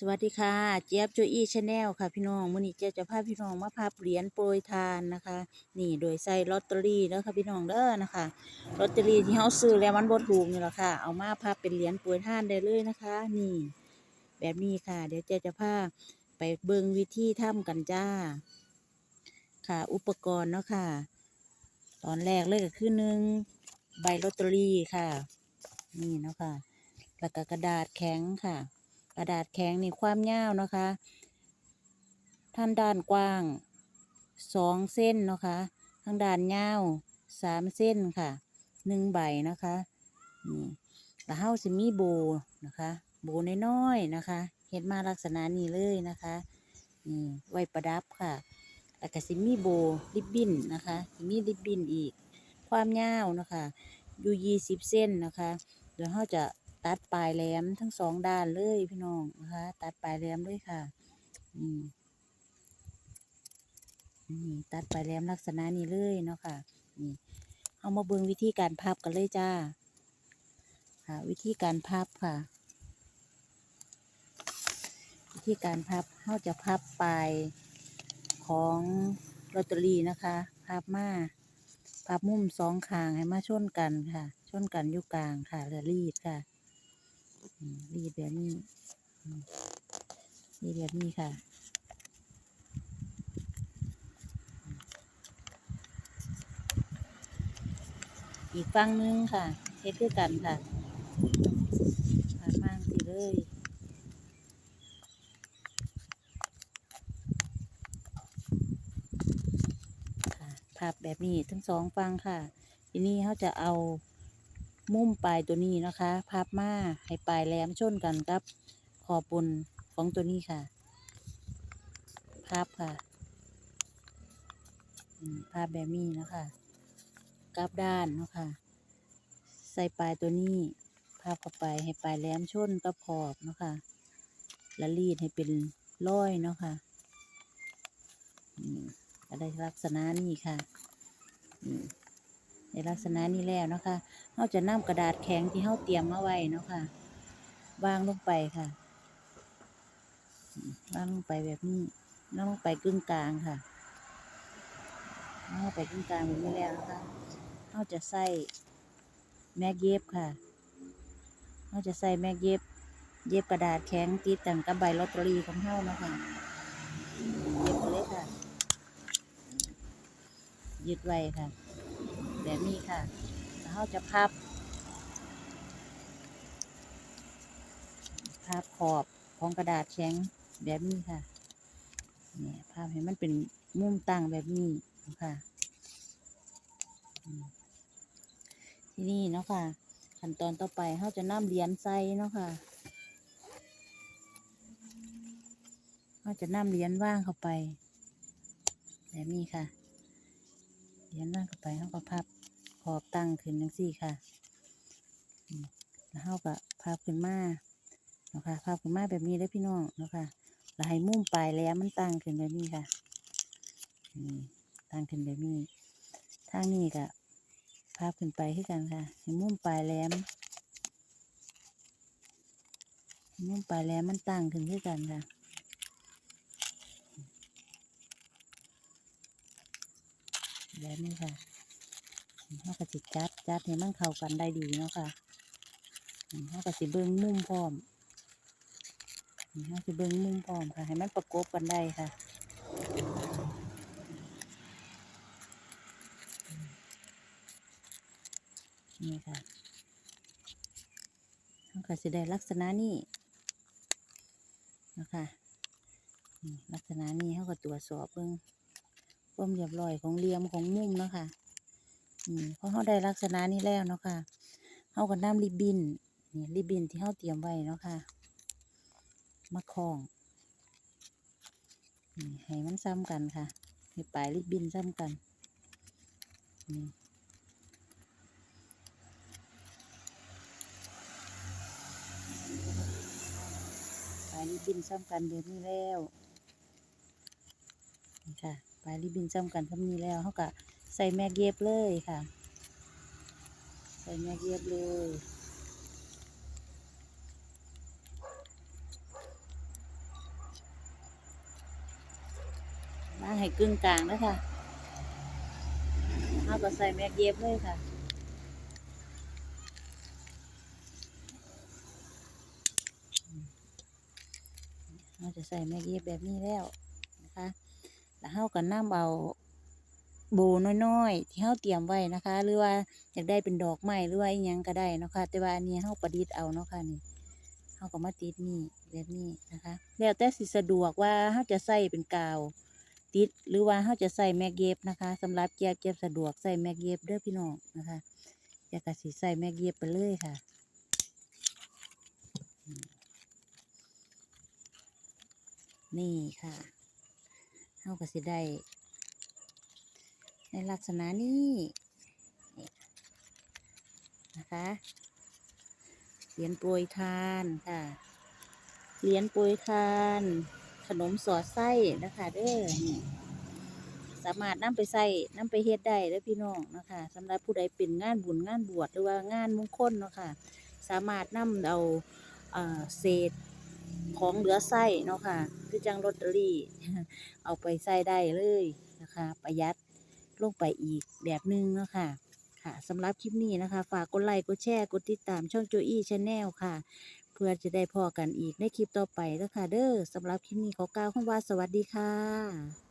สวัสดีค่ะ เจี๊ยบโจอี้ชาแนลค่ะพี่น้องมื้อนี้เจี๊ยบจะพาพี่น้องมาพับเหรียญโปรยทานนะคะ นี่โดยใส่ลอตเตอรี่เด้อค่ะพี่น้องเด้อนะคะลอตเตอรี่ที่เฮาซื้อแล้วมันบ่ถูกนี่แหละค่ะ เอามาพับเป็นเหรียญโปรยทานได้เลยนะคะ นี่ แบบนี้ค่ะ เดี๋ยวเจี๊ยบจะพาไปเบิ่งวิธีทำกันจ้า ค่ะ อุปกรณ์เนาะค่ะ ตอนแรกเลยก็คือหนึ่งใบลอตเตอรี่ค่ะ นี่เนาะค่ะแล้วก็กระดาษแข็งค่ะ กระดาษแข็งนี่ความยาวนะคะท่านด้านกว้างสองเส้นนะคะทางด้านยาวสามเส้นค่ะหนึ่งใบนะคะนี่แล้วเฮาสิมีโบนะคะโบน้อยๆนะคะเฮ็ดมาลักษณะนี้เลยนะคะนี่ไว้ประดับค่ะแล้วก็สิมีโบริบบิ้นนะคะสิมีริบบิ้นอีก ความยาวนะคะอยู่ยี่สิบเส้นนะคะเดี๋ยวเราจะ ตัดปลายแหลมทั้งสองด้านเลยพี่น้องนะคะตัดปลายแหลมด้วยค่ะนี่นี่ตัดปลายแหลมลักษณะนี้เลยเนาะค่ะนี่เอามาเบิ่งวิธีการพับกันเลยจ้าค่ะวิธีการพับค่ะ วิธีการพับเราจะพับปลายของลอตเตอรี่นะคะพับมาพับมุมสองข้างให้มาชนกันค่ะ ชนกันอยู่กลางค่ะแล้วรีดค่ะ รีดแบบนี้รีดแบบนี้ค่ะอีกฝั่งหนึงค่ะเฮ็ดคือกันค่ะพับมางสิเลยค่ะพับแบบนี้ทั้งสองฝั่งค่ะ ทีนี้เขาจะเอา มุมปลายตัวนี้นะคะพับมาให้ปลายแหลมชนกันกับขอบบนของตัวนี้ค่ะพับค่ะพับแบบนี้นะคะกลับด้านนะคะใส่ปลายตัวนี้พับเข้าไปให้ปลายแหลมชนกับขอบนะคะแล้วรีดให้เป็นร้อยเนาะค่ะอืมก็ได้ลักษณะนี้ค่ะอืม ในลักษณะนี้แล้วนะคะเราจะนำกระดาษแข็งที่เราเตรียมมาไว้เนาะค่ะวางลงไปค่ะวางลงไปแบบนี้วางลงไปกึ่งกลางค่ะวางลงไปกึ่งกลางแบบนี้แล้วนะคะเราจะใส่แม่เย็บค่ะเราจะใส่แม่เย็บ เย็บกระดาษแข็งติดกันกับใบลอตเตอรี่ของเรานะคะเย็บไปเลยค่ะ ยึดไว้ค่ะ แบบนี้ค่ะแล้วเราจะพับ พับขอบของกระดาษแข็งแบบนี้ค่ะ เนี่ยพับให้มันเป็นมุมตั้งแบบนี้ค่ะ ที่นี่เนาะค่ะ ขั้นตอนต่อไปเราจะนำเหรียญใส่เนาะค่ะเราจะนำเหรียญว่างเข้าไป แบบนี้ค่ะ ยญว่างเข้าไปเขาก็พับขอบตั้งขึ้นจังซี่ค่ะแล้วเขาก็พับขึ้นมาเนาะค่ะพับขึ้นมาแบบนี้ได้พี่น้องเนาะค่ะแล้วให้มุมปลายแหลมมันตั้งขึ้นแบบนี้ค่ะนี่ตั้งขึ้นแบบนี้ทางนี้ก็พับขึ้นไปคือกันค่ะให้มุมปลายแหลมมุมปลายแหลมมันตั้งขึ้นคือกันค่ะ แบบนี้ค่ะเราก็สิจัดจัดให้มันเข้ากันได้ดีเนาะค่ะเราก็สิเบิ้งมุมพร้อมเราสิเบิ้งมุมพร้อมค่ะ ให้มันประกบกันได้ค่ะนี่ค่ะเราก็สิได้ลักษณะนี้นะคะลักษณะนี้เขาก็ตรวจสอบเบิ้ง ความเรียบร้อยของเหลี่ยมของมุมเนาะค่ะอืมพอเขาได้ลักษณะนี้แล้วเนาะค่ะเขาก็นำริบบิ้นนี่ริบบิ้นที่เขาเตรียมไว้เนาะค่ะ มาคล้องนี่ให้มันซ้ำกันค่ะให้ปลายริบบิ้นซ้ำกันนี่ปลายริบบิ้นซ้ำกันแบบนี้แล้วนี่ค่ะ ไปรีบินจำกันทำนี้แล้วเขากะใส่แม่เย็บเลยค่ะ ใส่แม่เย็บเลยมาให้กึ่งกลางนะคะเขาก็ใส่แม็กเย็บเลยค่ะเราจะใส่แม็กเย็บแบบนี้แล้ว เราก็นำเอาโบน้อยๆที่เราเตรียมไว้นะคะ หรือว่าอยากได้เป็นดอกไม้หรือว่าอหยังก็ได้เนาะคะแต่ว่าอันนี้เราประดิษฐ์เอาเนาะค่ะนี่เราก็มาติดนี่แบบนี้นะคะ แล้วแต่สิสะดวกว่าเราจะใส่เป็นกาวติดหรือว่าเราจะใส่แม็กเย็บนะคะสำหรับเก็บเก็บสะดวกใส่แม็กเย็บเด้อพี่น้องนะคะอยากกะสิใส่แม็กเย็บไปเลยค่ะนี่ค่ะ เราก็สิได้ในลักษณะนี้นะคะเหรียญโปรยทานค่ะเหรียญโปรยทาน ขนมสอดไส้นะคะเด้อนี่สามารถนำไปใส่นำไปเฮ็ดได้เด้อพี่น้องนะคะสำหรับผู้ใดเป็นงานบุญงานบวชหรือว่างานมงคลเนาะค่ะ สามารถนำเอาเอ่อเศษ ของเหลือไส้เนาะค่ะคือจังลอตเตอรี่ เอาไปใส่ได้เลยนะคะ ประหยัดลงไปอีกแบบหนึงเนาะค่ะค่ะสำหรับคลิปนี้นะคะ ฝากกดไลค์กดแชร์กดติดตามช่องโจอี้ชาแนลค่ะ เพื่อจะได้พอกันอีกในคลิปต่อไปแล้วค่ะเด้อสำหรับคลิปนี้ขอกล่าวคำว่าสวัสดีค่ะ